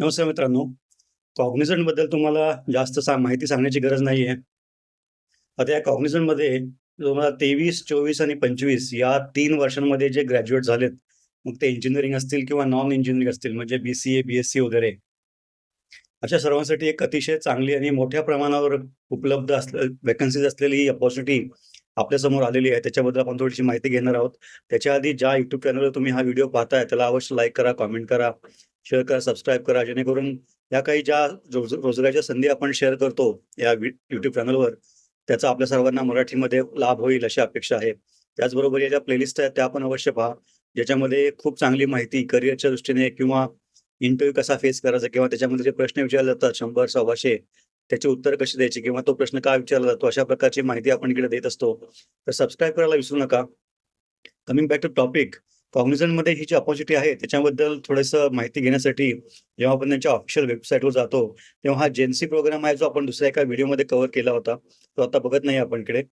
नमस्कार मित्रांनो. कॉग्निझंटबद्दल तुम्हाला जास्त सा माहिती सांगण्याची गरज नाही आहे आता या कॉग्निझंटमध्ये तुम्हाला तेवीस चोवीस आणि पंचवीस या तीन वर्षांमध्ये जे ग्रॅज्युएट झालेत मग ते इंजिनिअरिंग असतील किंवा नॉन इंजिनिअरिंग असतील म्हणजे B C A B S C वगैरे. अशा सर्वांसाठी एक अतिशय चांगली आणि मोठ्या प्रमाणावर उपलब्ध असले वेकन्सीज असलेली ही अपॉर्च्युनिटी आपल्यासमोर आलेली आहे. त्याच्याबद्दल आपण थोडीशी माहिती घेणार आहोत. त्याच्या आधी ज्या युट्यूब चॅनलवर तुम्ही हा व्हिडिओ पाहताय त्याला अवश्य लाईक करा कॉमेंट करा शेअर करा सबस्क्राईब करा. जेणेकरून या काही ज्या रोज रोजगाराच्या संधी आपण शेअर करतो या युट्यूब चॅनलवर त्याचा आपल्या सर्वांना मराठीमध्ये लाभ होईल अशी अपेक्षा आहे. त्याचबरोबर या ज्या प्लेलिस्ट आहेत त्या आपण अवश्य पहा. ज्याच्यामध्ये खूप चांगली माहिती करिअरच्या दृष्टीने किंवा इंटरव्ह्यू कसा फेस करायचा किंवा त्याच्यामध्ये जे प्रश्न विचारले जातात शंभर सव्वाशे त्याचे उत्तर कसे द्यायचे किंवा तो प्रश्न का विचारला जातो अशा प्रकारची माहिती आपण इकडे देत असतो. तर सबस्क्राईब करायला विसरू नका. कमिंग बॅक टू टॉपिकमध्ये ही जी अपॉर्च्युनिटी आहे त्याच्याबद्दल थोडंसं माहिती घेण्यासाठी जेव्हा आपण त्यांच्या ऑफिशियल वेबसाईटवर जातो तेव्हा हा जेन्सी प्रोग्राम आहे जो आपण दुसऱ्या एका व्हिडिओमध्ये कव्हर केला होता. तो आता बघत नाही आपण इकडे.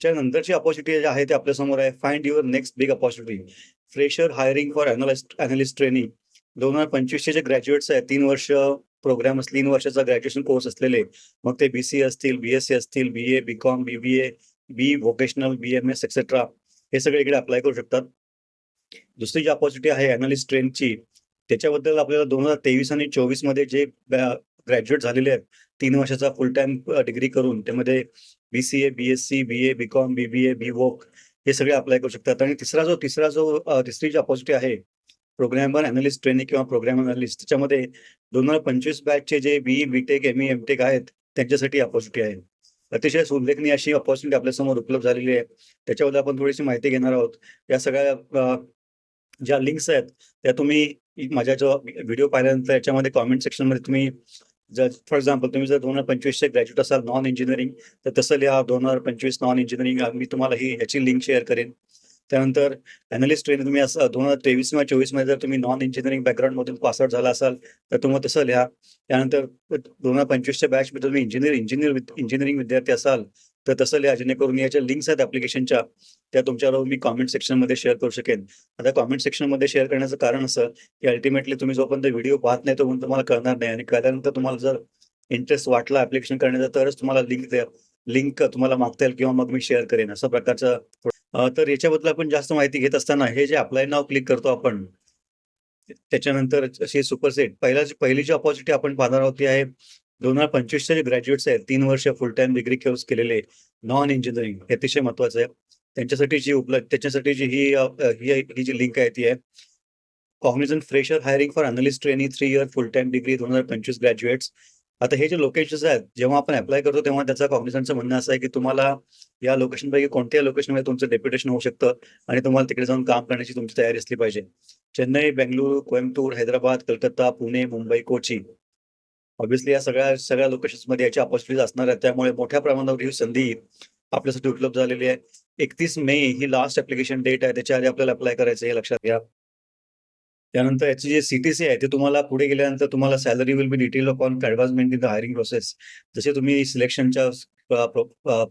त्यानंतरची अपॉर्च्युनिटी जी आहे ते आपल्यासमोर आहे find your next big opportunity fresher hiring for analyst analyst training दोन हजार पंचवीसचे जे ग्रॅज्युएट्स आहेत तीन वर्ष प्रोग्राम तीन वर्षाचा ग्रॅज्युएशन कोर्स असलेले मग ते बी सी असतील बी एस सी असतील B A B com B B A B vocational B M S etcetera हे सगळे इकडे अप्लाय करू शकतात. दुसरी जी अपॉर्च्युनिटी आहे अनालिस्ट ट्रेनची त्याच्याबद्दल आपल्याला दोन हजार तेवीस आणि चोवीसमध्ये जे ग्रॅज्युएट झालेले आहेत तीन वर्षाचा फुल टाइम डिग्री करून त्यामध्ये B C A B S C B A B com B B A B voc हे सगळे अप्लाय करू शकतात. आणि तिसरा जो तिसरा जो तिसरी जी अपॉर्च्युनिटी आहे प्रोग्रॅमर अनालिस्ट ट्रेनिंग किंवा प्रोग्राम अनालिस्ट त्याच्यामध्ये दोन हजार पंचवीस बॅचचे जे B B tech M M tech आहेत त्यांच्यासाठी अपॉर्च्युनिटी आहे. अतिशय उल्लेखनीय अशी अपॉर्च्युनिटी आपल्यासमोर उपलब्ध झालेली आहे. त्याच्याबद्दल आपण थोडीशी माहिती घेणार आहोत. या सगळ्या ज्या लिंक्स आहेत त्या तुम्ही माझ्या जो व्हिडिओ पाहिल्यानंतर याच्यामध्ये कॉमेंट सेक्शनमध्ये तुम्ही जर फॉर एक्झाम्पल तुम्ही जर दोन हजार पंचवीसचे ग्रॅज्युएट असाल नॉन इंजिनिअरिंग तर तसं लिहा. दोन हजार पंचवीस नॉन इंजिनिअरिंग मी तुम्हाला ही याची लिंक शेअर करेन. त्यानंतर अनालिस्ट ट्रेनिंग तुम्ही असं दोन हजार तेवीस किंवा चोवीसमध्ये जर तुम्ही नॉन इंजिनिअरिंग बॅकग्राऊंडमधून पासआउट झाला असाल तर तुम्ही तसं लिहा. त्यानंतर दोन हजार पंचवीसच्या बॅचमध्ये तुम्ही इंजिनिअर इंजिनिअर इंजिनिअरिंग विद्यार्थी असाल तर तसं लिहा. जेणेकरून याच्या लिंक्स आहेत ऍप्लिकेशनच्या त्या तुमच्याबरोबर मी कॉमेंट सेक्शनमध्ये शेअर करू शकेन. आता कॉमेंट सेक्शनमध्ये शेअर करण्याचं कारण असं की अल्टिमेटली तुम्ही जोपर्यंत व्हिडिओ पाहत नाही तोपर्यंत तुम्हाला कळणार नाही. आणि कळल्यानंतर तुम्हाला जर इंटरेस्ट वाटला ऍप्लिकेशन करण्याचा तरच तुम्हाला लिंक द्या. लिंक तुम्हाला मागता येईल किंवा मग मी शेअर करेन. असं प्रकारचं तर याच्याबद्दल आपण जास्त माहिती घेत असताना हे जे अप्लाय नाव क्लिक करतो आपण त्याच्यानंतर अशी सुपरसेट पहिला पहिली जी ऑपॉर्च्युनिटी आपण पाहणार आहोत ती आहे दोन हजार पंचवीसचे जे ग्रॅज्युएट्स आहेत तीन वर्ष फुल टाइम डिग्री कोर्स केलेले नॉन इंजिनिअरिंग हे अतिशय महत्वाचं आहे. त्यांच्यासाठी जी उपलब्ध त्याच्यासाठी जी ही ही ही जी लिंक आहे ती आहे Cognizant fresher hiring for analyst training three year full time degree दोन हजार पंचवीस ग्रॅज्युएट्स आता हे जे लोकेशन्स आहेत जेव्हा आपण अप्लाय करतो तेव्हा त्याचा कॉग्निझनचं म्हणणं असं आहे की तुम्हाला या लोकेशनपैकी कोणत्याही लोकेशनमध्ये तुमचं डेप्युटेशन होऊ शकतं आणि तुम्हाला तिकडे जाऊन काम करण्याची तुमची तयारी असली पाहिजे. चेन्नई बेंगलुरू कोइंबतूर हैदराबाद कलकत्ता पुणे मुंबई कोची. ऑब्व्हियसली या सगळ्या सगळ्या लोकेशन्समध्ये याची अपॉर्च्युनिटीज असणार आहेत. त्यामुळे मोठ्या प्रमाणावर ही संधी आपल्यासाठी उपलब्ध झालेली आहे. एकतीस मे ही लास्ट ऍप्लिकेशन डेट आहे. त्याच्या आधी आपल्याला अप्लाय करायचं हे लक्षात घ्या. त्यानंतर याची जे सीटीसी आहे ते तुम्हाला पुढे गेल्यानंतर तुम्हाला salary will be detail upon advancement in the hiring process जसे तुम्ही सिलेक्शनच्या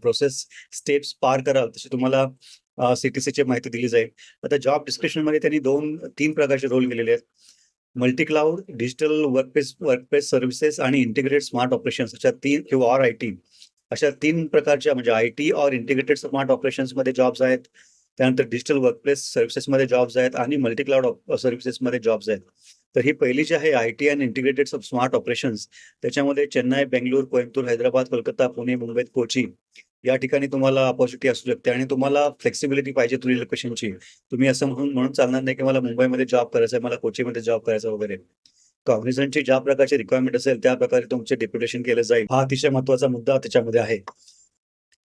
प्रोसेस स्टेप्स पार कराल तसे तुम्हाला सीटीसीची माहिती दिली जाईल. आता जॉब डिस्क्रिप्शनमध्ये त्यांनी दोन तीन प्रकारचे रोल केलेले आहेत. Multi cloud digital workplace workplace services आणि इंटिग्रेटेड स्मार्ट ऑपरेशन्स अशा तीन किंवा ऑर आय टी अशा तीन प्रकारच्या म्हणजे I T or integrated smart ऑपरेशन्समध्ये जॉब्स आहेत. त्यानंतर डिजिटल वर्कप्लेस सर्व्हिसेसमध्ये जॉब्स आहेत आणि मल्टी क्लाउड सर्व्हिसेसमध्ये जॉब्स आहेत. तर ही पहिली जी आहे I T and integrated smart operations त्याच्यामध्ये चेन्नई बेंगलोर कोइंबतूर हैदराबाद कोलकाता पुणे मुंबईत कोची या ठिकाणी तुम्हाला अपॉर्च्युनिटी असू शकते आणि तुम्हाला फ्लेक्सिबिलिटी पाहिजे तुम्ही लोकेशनची तुम्ही असं म्हणून म्हणून चालणार नाही की मला मुंबईमध्ये जॉब करायचा आहे मला कोचीमध्ये जॉब करायचा वगैरे. कॉग्निझनची ज्या प्रकारची रिक्वायरमेंट असेल त्या प्रकारे तुमचे डेप्युटेशन केलं जाईल. हा अतिशय महत्त्वाचा मुद्दा त्याच्यामध्ये आहे.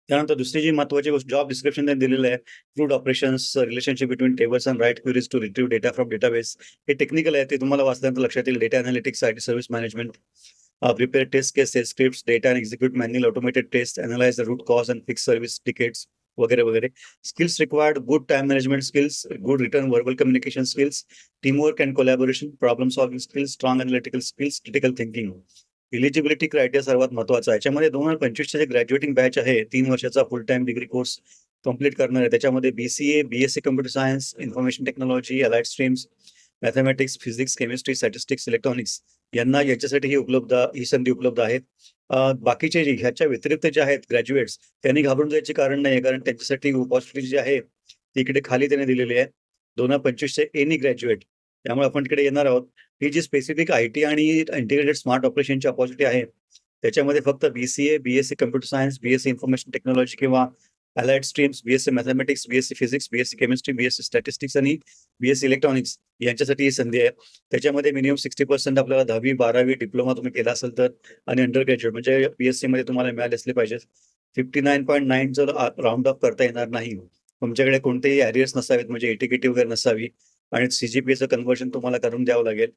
त्यानंतर दुसरी जी महत्वाची गोष्ट जॉब डिस्क्रिप्शन त्यांनी दिलेलं आहे. Fraud operations relationship between tables and write queries to retrieve data from database हे टेक्निकल आहे, ते तुम्हाला वाचल्यानंतर लक्षात येईल. Data analytics I T service management prepare test cases script data and execute manual automated test analyse the root cause and fix service tickets वगैरे वगैरे. Skills required good time management skills good written verbal communication skills teamwork and collaboration problem solving skills strong analytical skills critical thinking eligibility criteria सर्वात महत्त्वाचा आहे. याच्यामध्ये दोन हजार पंचवीसच्या जे ग्रॅज्युएटिंग batch आहे तीन वर्षाचा full time degree course complete करणार आहे. त्याच्यामध्ये B C A B S C computer science information technology allied streams mathematics physics chemistry statistics electronics यांना याच्यासाठी ही उपलब्ध ही संधी उपलब्ध आहे बाकीचे जे ह्याच्या व्यतिरिक्त जे आहेत ग्रॅज्युएट्स त्यांनी घाबरून जायचे कारण नाही कारण त्यांच्यासाठी अपॉर्च्युनिटी जी आहे ती इकडे खाली त्यांनी दिलेली आहे. दोन हजार पंचवीसचे एनी ग्रॅज्युएट त्यामुळे आपण तिकडे येणार आहोत. ही जी स्पेसिफिक आय टी आणि इंटिग्रेटेड स्मार्ट ऑपरेशनची अपॉर्च्युनिटी आहे त्याच्यामध्ये फक्त B C A B S C computer science B S C information technology किंवा allied streams B S C mathematics B S C physics B S C chemistry B S C statistics आणि B S C electronics यांच्यासाठी ही संधी आहे. त्याच्यामध्ये minimum sixty percent आपल्याला दहावी बारावी डिप्लोमा तुम्ही केला असेल तर आणि अंडर ग्रॅज्युएट म्हणजे बी एसमध्ये तुम्हाला मिळाले असले पाहिजे. फिफ्टी नाईन पॉईंट नाईन जर राऊंड ऑफ करता येणार नाही. तुमच्याकडे कोणतेही ॲरियर्स नसावेत म्हणजे एटिकेटी वगैरे नसावी. आणि सीजीपीएचं कन्व्हर्जन तुम्हाला करून द्यावं लागेल.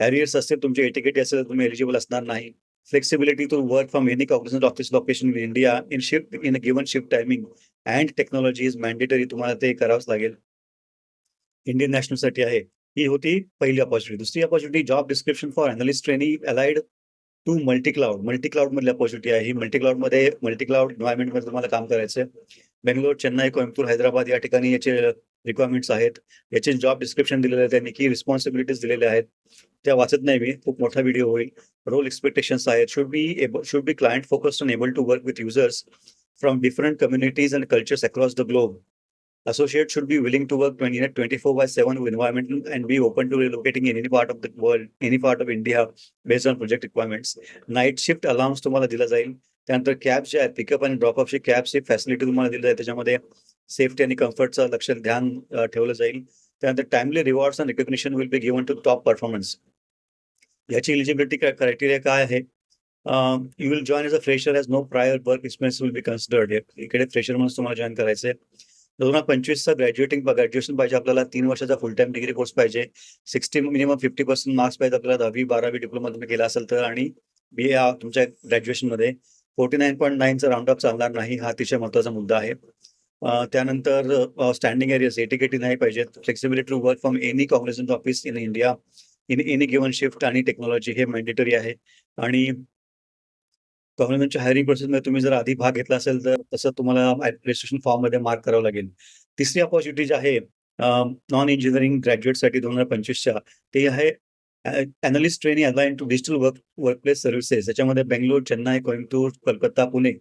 हॅरियर्स असतील तुमचे एटीकेटी असेल तर तुम्ही एलिजिबल असणार नाही. Flexibility to work from any Cognizant office location in India in shift in a given shift timing and technology is mandatory तुम्हाला ते करावंच लागेल. इंडियन नॅशनलसाठी आहे. ही होती पहिली अपॉर्च्युनिटी दुसरी opportunity job description for analyst trainee allied to multi cloud multi cloud मधली opportunity आहे ही. मल्टी क्लाउडमध्ये मल्टी क्लाउडमध्ये तुम्हाला काम करायचं आहे बेंगलोर चेन्नई कोइंबतूर हैदराबाद या ठिकाणी याचे रिक्वायरमेंट्स आहेत. याचे जॉब डिस्क्रिप्शन दिलेले आहे त्यांनी की रिस्पॉन्सिबिलिटीज दिलेल्या आहेत. त्या वाचत नाही मी खूप मोठा व्हिडिओ होईल. रोल एक्सपेक्टेशन्स आहेत. Should be able should be client focused and able to work with users from different communities and cultures across the globe associates should be willing to work 20 24 by 7 environment and be open to relocating in any part of the world any part of india based on project requirements. Night shift allowance तुम्हाला दिला जाईल. त्यानंतर cab जे आहेत pickup आणि ड्रॉपअपची कॅबची facility तुम्हाला दिली जाईल. त्याच्यामध्ये सेफ्टी आणि कम्फर्टचं लक्ष ध्यान ठेवलं जाईल. त्यानंतर timely rewards and recognition will be given to top performance याची एलिजिबिलिटी क्रायटेरिया काय आहे? You will join as a fresher as no prior work experience will be considered इकडे फ्रेशर म्हणून तुम्हाला जॉईन करायचं आहे दोन हजार पंचवीसचा ग्रॅज्युएटिंग ग्रॅज्युएशन पाहिजे आपल्याला. तीन वर्षाचा फुल टाइम डिग्री कोर्स पाहिजे. Sixty minimum fifty percent marks पाहिजे आपल्याला. दहावी बारावी डिप्लोमा तुम्ही केला असेल तर आणि बी ए तुमच्या ग्रॅज्युएशनमध्ये फोर्टी नाईन पॉईंट नाईनचा राऊंड ऑफ चालणार नाही. हा अतिशय महत्त्वाचा मुद्दा आहे. त्यानंतर स्टँडिंग एरियाज एटीकेटी नाही पाहिजे flexibility to work from any Congress office in India in any given shift आणि टेक्नॉलॉजी हे मॅन्डेटरी आहे. आणि गव्हर्नमेंटच्या हायरिंग प्रोसेसमध्ये तुम्ही जर आधी भाग घेतला असेल तर तसं तुम्हाला रजिस्ट्रेशन फॉर्ममध्ये मार्क करावं लागेल. तिसरी अपॉर्च्युनिटी जी आहे नॉन इंजिनिअरिंग ग्रॅज्युएटसाठी दोन हजार पंचवीसच्या ते आहे analyst training align to digital work workplace services याच्यामध्ये बेंगलोर चेन्नई कोइंबतूर कलकत्ता पुणे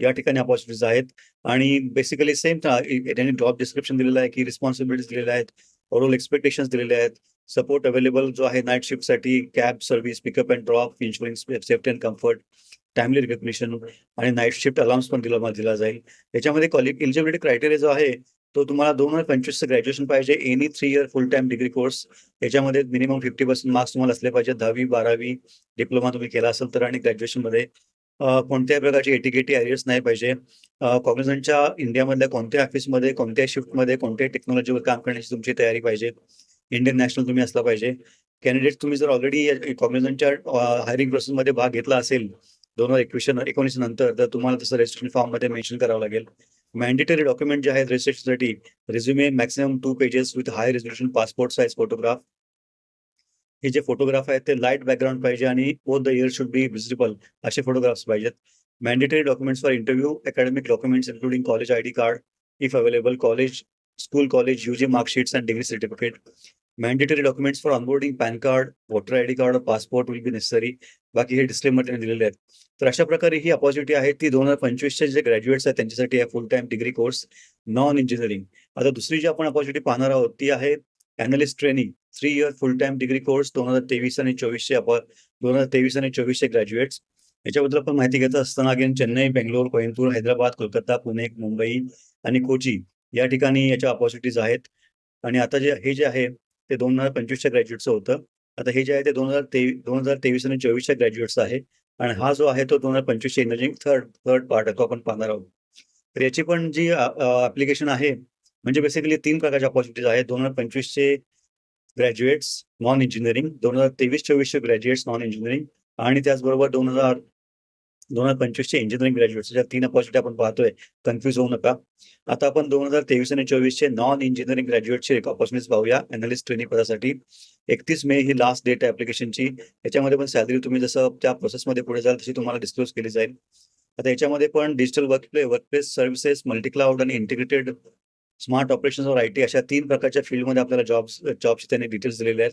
या ठिकाणी अपॉर्च्युनिटीज आहेत. आणि बेसिकली सेम त्यांनी जॉब डिस्क्रिप्शन दिलेलं आहे की रिस्पॉन्सिबिलिटीज दिलेल्या आहेत ओव्हरऑल एक्सपेक्टेशन्स दिलेले आहेत. सपोर्ट अवेलेबल जो आहे night शिफ्टसाठी cab service pickup and drop insurance safety and comfort timely recognition आणि नाईट शिफ्ट अलाउन्स पण दिला दिला जाईल. याच्यामध्ये कॉलेज एलिजिबिलिटी क्रायटेरिया जो आहे तो तुम्हाला दोन हजार पंचवीसचं ग्रॅज्युएशन पाहिजे. Any three year full time degree course याच्यामध्ये मिनिमम फिफ्टी पर्सेंट मार्क्स तुम्हाला असले पाहिजे. दहावी बारावी डिप्लोमा तुम्ही केला असेल तर आणि ग्रॅज्युएशनमध्ये कोणत्याही प्रकारची एटिकेटी एरियर्स नाही पाहिजे. कॉग्निझंटच्या इंडियामधल्या कोणत्या ऑफिसमध्ये कोणत्या शिफ्टमध्ये कोणत्याही टेक्नॉलॉजीवर काम करण्याची तुमची तयारी पाहिजे. इंडियन नॅशनल तुम्ही असला पाहिजे. कॅन्डिडेट तुम्ही जर ऑलरेडी कॉग्निझंटच्या हायरिंग प्रोसेसमध्ये भाग घेतला असेल दोन हजार एकवीस एकोणीस नंतर तर तुम्हाला तसं रजिस्ट्रेशन फॉर्ममध्ये मेन्शन करावं लागेल. मॅन्डेटरी डॉक्युमेंट जे आहेत रजिस्ट्रेशनसाठी resume maximum two pages with high resolution passport size photograph हे जे फोटोग्राफ आहेत ते लाइट बॅकग्राऊंड पाहिजे आणि both the ear should be visible असे फोटोग्राफ्स पाहिजेत. Mandatory documents for interview academic documents including college I D card if available college school college UG marksheets and degree certificate mandatory documents for onboarding PAN card voter I D card passport will be necessary बाकी हे disclaimer त्यांनी दिलेले आहेत. तर अशा प्रकारे ही opportunity आहे. ती दोन हजार पंचवीसचे जे ग्रॅज्युएट्स आहेत त्यांच्यासाठी आहे full time degree course non engineering आता दुसरी जी आपण अपॉर्च्युनिटी पाहणार आहोत ती आहे analyst training three year full time degree course दोन हजार तेवीस आणि चोवीसचे अपर दोन हजार तेवीस आणि चोवीसचे ग्रॅज्युएट्स याच्याबद्दल आपण माहिती घेत असताना अगेन चेन्नई बेंगलोर कोइंबतूर हैदराबाद कोलकाता पुणे मुंबई आणि कोची या ठिकाणी याच्या अपॉर्च्युनिटीज आहेत. आणि आता जे हे जे आहे ते दोन हजार पंचवीसच्या ग्रॅज्युएटचं होतं. आता हे जे आहे ते दोन हजार तेवीस दोन हजार तेवीस आणि चोवीसच्या ग्रॅज्युएट्स आहे. आणि हा जो आहे तो दोन हजार पंचवीसच्या इंजिनिअरिंग थर्ड थर्ड पार्ट आहे तो आपण पाहणार आहोत. तर याची पण जी ॲप्लिकेशन आहे म्हणजे बेसिकली तीन प्रकारच्या अपॉर्च्युनिटीज आहेत. दोन हजार पंचवीसचे ग्रॅज्युएट्स नॉन इंजिनिअरिंग दोन हजार तेवीस चोवीसचे ग्रॅज्युएट्स नॉन इंजिनिअरिंग आणि त्याचबरोबर दोन हजार दोन हजार पंचवीसचे इंजिनिअरिंग ग्रॅज्युएट्स ज्या तीन अपॉर्च्युनिटी आपण पाहतोय. कन्फ्युज होऊ नका. आता आपण दोन हजार तेवीस आणि चोवीसचे नॉन इंजिनिअरिंग ग्रॅज्युएटचे अपॉर्च्युनिटीज पाहूया. अनालिस्ट ट्रेनिंग पदासाठी. एकतीस मे ही लास्ट डेट आहे ऍप्लिकेशनची याच्यामध्ये पण सॅलरी तुम्ही जसं त्या प्रोसेसमध्ये पुढे जाल तशी तुम्हाला डिस्क्लोज केली जाईल. आता याच्यामध्ये पण digital work workplace workplace services multi cloud आणि इंटिग्रेटेड स्मार्ट ऑपरेशन और आय टी अशा तीन प्रकारच्या फील्डमध्ये आपल्याला जॉब्स जॉबची त्यांनी डिटेल्स दिलेले आहेत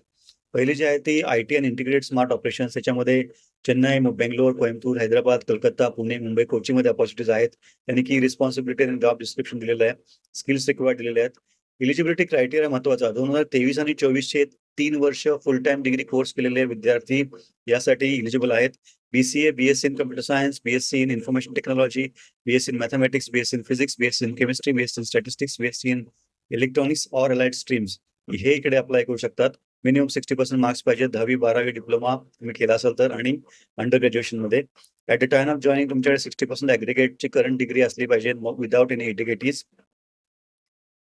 पहिली जी आहे ती आय-टी आणि इंटिग्रेटेड स्मार्ट ऑपरेशन्स त्याच्यामध्ये चेन्नई, बेंगलोर, कोइंबतूर, हैदराबाद, कलकत्ता, पुणे, मुंबई, कोचीमध्ये अपॉर्च्युनिटीज आहेत. त्यांनी की रिस्पॉन्सिबिलिटी आणि जॉब डिस्क्रिप्शन दिलेलं आहे. स्किल्स रिक्वायर्ड दिलेले आहेत. एलिजिबिलिटी क्रायटेरिया महत्त्वाचा 2023 आणि चोवीसचे तीन वर्ष फुल टाइम डिग्री कोर्स केलेले विद्यार्थी यासाठी एलिजिबल आहेत. BCA, BSc in computer science, BSc in information technology, BSc in mathematics BSc in physics, BSc in chemistry, BSc in statistics, BSc in electronics or allied streams हे इकडे apply करू शकतात. Minimum 60% marks पाहिजे. 10वी 12वी diploma तुम्ही केला असाल तर आणि under ग्रॅज्युएशनमध्ये. At a time of joining तुमच्याकडे सिक्स्टी पर्सेंट ॲग्रिगेटची करंट डिग्री असली पाहिजे मग एनी एटिकेटीज.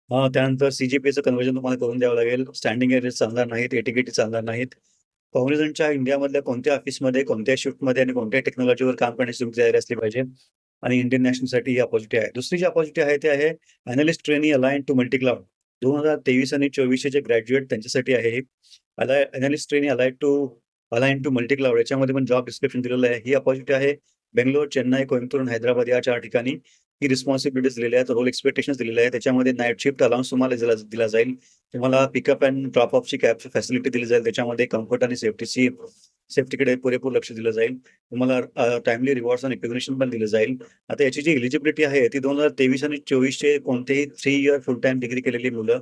अ, त्यानंतर सीजीपीचं कन्व्हर्जन तुम्हाला करून द्यावं लागेल. स्टँडिंग एरर्स चालणार नाहीत, एटिकेटी चालणार नाहीत. कॉग्निझंटच्या इंडियामधल्या कोणत्या ऑफिसमध्ये, कोणत्या शिफ्टमध्ये आणि कोणत्या टेक्नॉलॉजीवर काम करण्याची तुमची तयारी असली पाहिजे आणि इंडियन नॅशनलसाठी ही अपॉर्च्युनिटी आहे. दुसरी जी अपॉर्च्युनिटी आहे ती आहे analyst trainee aligned to multi cloud. 2023 आणि 24 चे जे ग्रॅज्युएट त्यांच्यासाठी आहे हे. Ally analyst trainee ally to aligned to multi cloud याच्यामध्ये पण जॉब डिस्क्रिप्शन दिलेलं आहे. ही अपॉर्च्युनिटी आहे बेंगलोर, चेन्नई, कोइंबतूर आणि हैदराबाद या 4 ठिकाणी ही रिस्पॉन्सिबिलिटीज दिलेल्या आहेत. रोल एक्स्पेक्टेशन्स दिलेले आहेत. त्याच्यामध्ये नाईट शिफ्ट अलाउन्स तुम्हाला दिला दिला जाईल. तुम्हाला पिकअप अँड ड्रॉप ऑफची कॅब फॅसिलिटी दिली जाईल. त्याच्यामध्ये कम्फर्ट आणि सेफ्टीची सेफ्टीकडे पुरेपूर लक्ष दिलं जाईल. तुम्हाला टाइमली टाईमली रिवॉर्ड्स आणि रिकॉग्निशन पण दिलं जाईल. आता याची जी एलिजिबिलिटी आहे ती 2023 आणि 24 चे कोणतेही three year full time degree केलेली मुलं.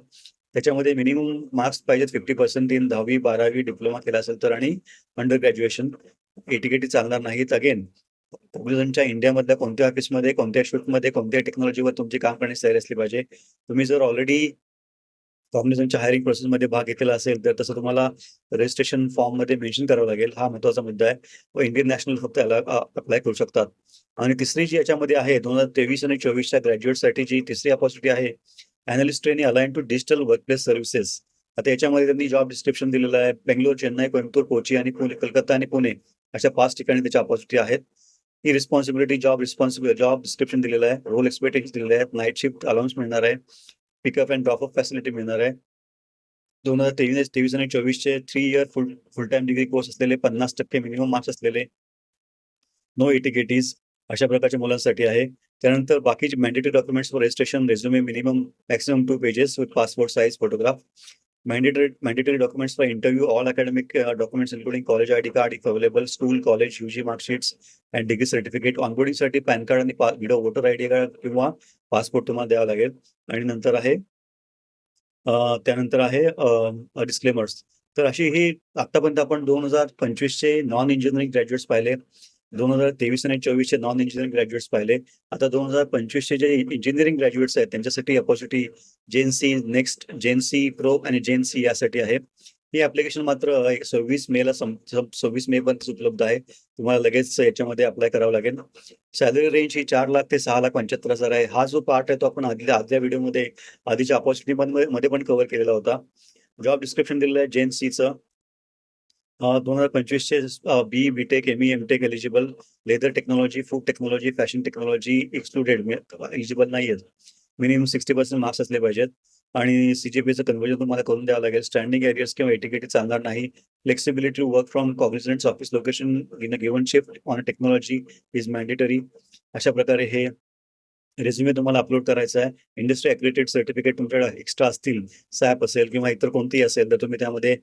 त्याच्यामध्ये मिनिमम मार्क्स पाहिजेत 50% इन 10वी 12वी डिप्लोमा केला असेल तर आणि अंडर ग्रॅज्युएशन. एटीकेटी चालणार नाहीत. अगेन तुमच्या इंडियामधल्या कोणत्या ऑफिसमध्ये, कोणत्या शूटमध्ये कोणत्या टेक्नॉलॉजीवर तुमची काम करण्याची तयारी असली पाहिजे. तुम्ही जर ऑलरेडी कॉम्बिनेशनच्या हायरिंग प्रोसेसमध्ये भाग घेतलेला असेल तर तसं तुम्हाला रजिस्ट्रेशन फॉर्ममध्ये मेन्शन करावं लागेल. हा महत्त्वाचा मुद्दा आहे. व इंडियन नॅशनल फक्त याला अप्लाय करू शकतात. आणि तिसरी जी याच्यामध्ये आहे 2023 आणि चोवीसच्या ग्रॅज्युएटसाठी जी तिसरी अपॉर्च्युनिटी आहे analyst training align to digital workplace services. आता याच्यामध्ये त्यांनी जॉब डिस्क्रिप्शन दिलेलं आहे. बेंगलोर, चेन्नई, कोइंबतूर, कोची आणि पुणे कलकत्ता आणि पुणे अशा पाच ठिकाणी त्याच्या अपॉर्च्युनिटी आहेत. ही responsibility job responsible job description दिलेलं आहे. रोल एक्सपेक्टेशन दिलेले आहेत. नाईट शिफ्ट अलाउन्स मिळणार आहे. Pickup and drop off facility मिळणार आहे. 2023 23 आणि 24 चे 3 year full full time degree course असलेले 50% मिनिमम मार्क्स असलेले नो इटिकेटीज अशा प्रकारच्या मुलांसाठी आहे. त्यानंतर बाकीचे mandatory documents for registration, resume minimum maximum two pages with passport size photograph. Mandatory mandatory documents all academic all documents including documents id college ID card school college school, college, UG and degree certificate certificate. ऑनबोर्डिंगसाठी PAN card आणि video video voter ID card किंवा passport तुम्हाला द्यावा लागेल. आणि नंतर आहे त्यानंतर आहे डिस्क्लेमर्स. तर अशी ही आतापर्यंत आपण 2025 चे नॉन इंजिनिअरिंग ग्रॅज्युएट्स पाहिले. 2023 आणि चोवीसचे नॉन इंजिनिअरिंग ग्रॅज्युएट्स पाहिले. आता 2025 चे जे इंजिनिअरिंग ग्रॅज्युएट्स आहेत त्यांच्यासाठी opportunity GenC next, GenC pro आणि जेन सी यासाठी आहे. ही ऍप्लिकेशन मात्र 26 मेला सव्वीस मे पर्यंत उपलब्ध आहे. तुम्हाला लगेच याच्यामध्ये अप्लाय करावं लागेल. सॅलरी रेंज ही चार लाख ते सहा लाख 75,000 आहे. हा जो पार्ट आहे तो आपण आधल्या आधल्या व्हिडिओमध्ये आधीच्या अपॉर्च्युनिटी मध्ये मध्ये पण कव्हर केलेला होता. जॉब डिस्क्रिप्शन दिलेलं आहे दोन हजार पंचवीसचे B, BTech, ME, MTech eligible, leather technology, food technology, fashion technology excluded eligible नाहीयेत. मिनिमम 60% मार्क्स असले पाहिजेत. आणि सी-जी-पी-एचं कन्व्हर्जन तुम्हाला करून द्यावं लागेल. स्टँडिंग एरियर्स किंवा एटिकेटी चालणार नाही. Flexibility work from Cognizant's office location in a given shift on technology is mandatory. अशा प्रकारे हे रेझ्युमे तुम्हाला अपलोड करायचा आहे. इंडस्ट्री ॲक्रेडिटेड सर्टिफिकेट तुमच्याकडे एक्स्ट्रा असतील, सॅप असेल किंवा इतर कोणतीही असेल तर तुम्ही त्यामध्ये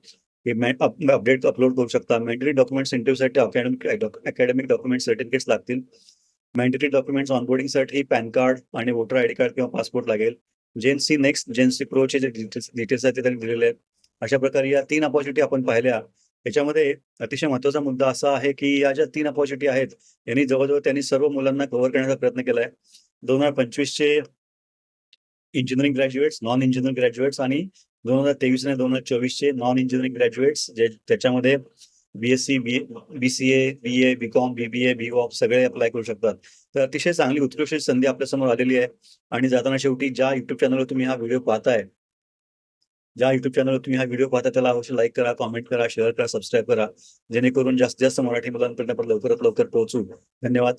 हे अपडेट अपलोड करू शकता. मॅन्डेटरी डॉक्युमेंट्स इंटरव्ह्यूसाठी अकॅडमिक अकॅडमिक डॉक्युमेंट सर्टिफिकेट्स लागतील. मॅन्डेटरी डॉक्युमेंट्स ऑनबोर्डिंगसाठी पॅन कार्ड आणि वोटर आय डी कार्ड किंवा पासपोर्ट लागेल. जेन्सी नेक्स्ट, जेन्सी प्रोचे जे डिटेल्स डिटेल्स आहेत ते त्यांनी दिलेले आहेत. अशा प्रकारे या तीन अपॉर्च्युनिटी आपण पाहिल्या. याच्यामध्ये अतिशय महत्त्वाचा मुद्दा असा आहे की या ज्या तीन अपॉर्च्युनिटी आहेत यांनी जवळ-जवळ त्यांनी सर्व मुलांना कव्हर करण्याचा प्रयत्न केलाय. 2025 चे engineering graduates, non engineering graduates आणि 2023 आणि 2024 चे नॉन इंजिनिअरिंग ग्रॅज्युएट्स जे त्याच्यामध्ये BSc B B C A, B A, BCom B B A, B Voc सगळे अप्लाय करू शकतात. तर अतिशय चांगली उत्कृष्ट संधी आपल्यासमोर आलेली आहे. आणि जाताना शेवटी ज्या युट्यूब चॅनलवर तुम्ही हा व्हिडिओ पाहताय ज्या युट्यूब चॅनलवर तुम्ही हा व्हिडिओ पाहता त्याला अवश्य लाईक करा, कमेंट करा, शेअर करा, सबस्क्राईब करा. जेणेकरून जास्तीत जास्त मराठी मुलांपर्यंत आपण लवकरात लवकर पोहोचू. धन्यवाद.